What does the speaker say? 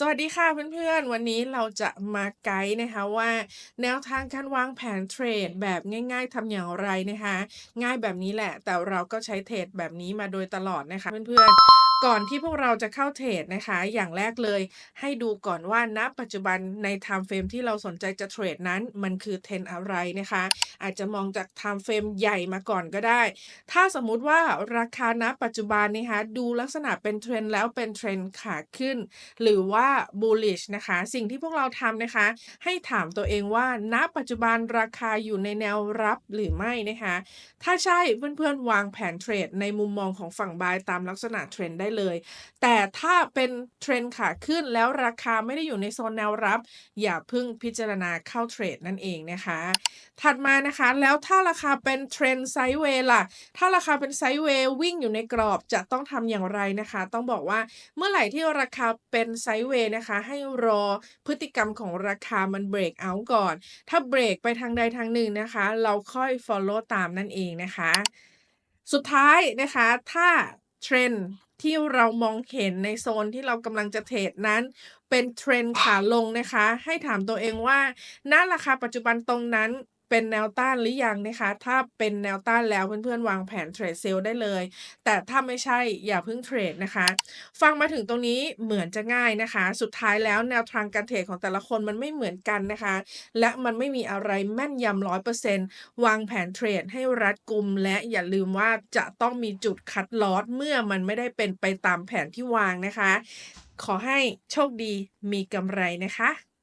สวัสดีค่ะเพื่อนๆ วันนี้เราจะมาไกด์นะคะว่า แนวทางการวางแผนเทรดแบบง่าย ๆทำอย่างไรนะคะ ง่ายแบบนี้แหละ แต่เราก็ใช้เทรดแบบนี้มาโดยตลอดนะคะเพื่อนๆ ก่อนที่พวกเราจะเข้าเทรดนะคะ อย่างแรกเลย ให้ดูก่อนว่าณปัจจุบันใน time frame ที่เราสนใจจะเทรดนั้น มันคือเทรนอะไรนะคะ อาจจะมองจาก time frame ใหญ่มาก่อนก็ได้ ถ้าสมมุติว่าราคาณปัจจุบันนะคะดูลักษณะเป็นเทรนแล้วเป็นเทรนขาขึ้น หรือว่า bullish นะคะ สิ่งที่พวกเราทำนะคะ ให้ถามตัวเองว่า ณปัจจุบันราคาอยู่ในแนวรับหรือไม่นะคะ ถ้าใช่เพื่อนๆวางแผนเทรดในมุมมองของฝั่ง buy ตามลักษณะเทรนได้เลย แต่ถ้าเป็นเทรนด์ขาขึ้นแล้วราคาไม่ได้อยู่ในโซนแนวรับ อย่าเพิ่งพิจารณาเข้าเทรดนั่นเองนะคะ ถัดมานะคะแล้วถ้าราคาเป็นเทรนด์ไซด์เวย์ล่ะ ถ้าราคาเป็นไซด์เวย์วิ่งอยู่ในกรอบจะต้องทำอย่างไรนะคะ ต้องบอกว่าเมื่อไหร่ที่ราคาเป็นไซด์เวย์นะคะ ให้รอพฤติกรรมของราคามันเบรกเอาก่อน ถ้าเบรกไปทางใดทางหนึ่งนะคะ เราค่อย follow ตามนั่นเองนะคะ สุดท้ายนะคะ ถ้าเทรน ที่เรามองเห็นในโซนที่เรากำลังจะเทรดนั้น เป็นเทรนขาลงนะคะ ให้ถามตัวเองว่าณราคาปัจจุบันตรงนั้น เป็นแนวต้านหรือยังนะคะ ถ้าเป็นแนวต้านแล้วเพื่อนๆวางแผนเทรดเซลได้เลย แต่ถ้าไม่ใช่อย่าเพิ่งเทรดนะคะ ฟังมาถึงตรงนี้เหมือนจะง่ายนะคะ สุดท้ายแล้วแนวทางการเทรดของแต่ละคนมันไม่เหมือนกันนะคะ และมันไม่มีอะไรแม่นยำร้อยเปอร์เซ็นต์วางแผนเทรดให้รัดกุม และอย่าลืมว่าจะต้องมีจุดคัดลอสเมื่อมันไม่ได้เป็นไปตามแผนที่วางนะคะ ขอให้โชคดีมีกำไรนะคะ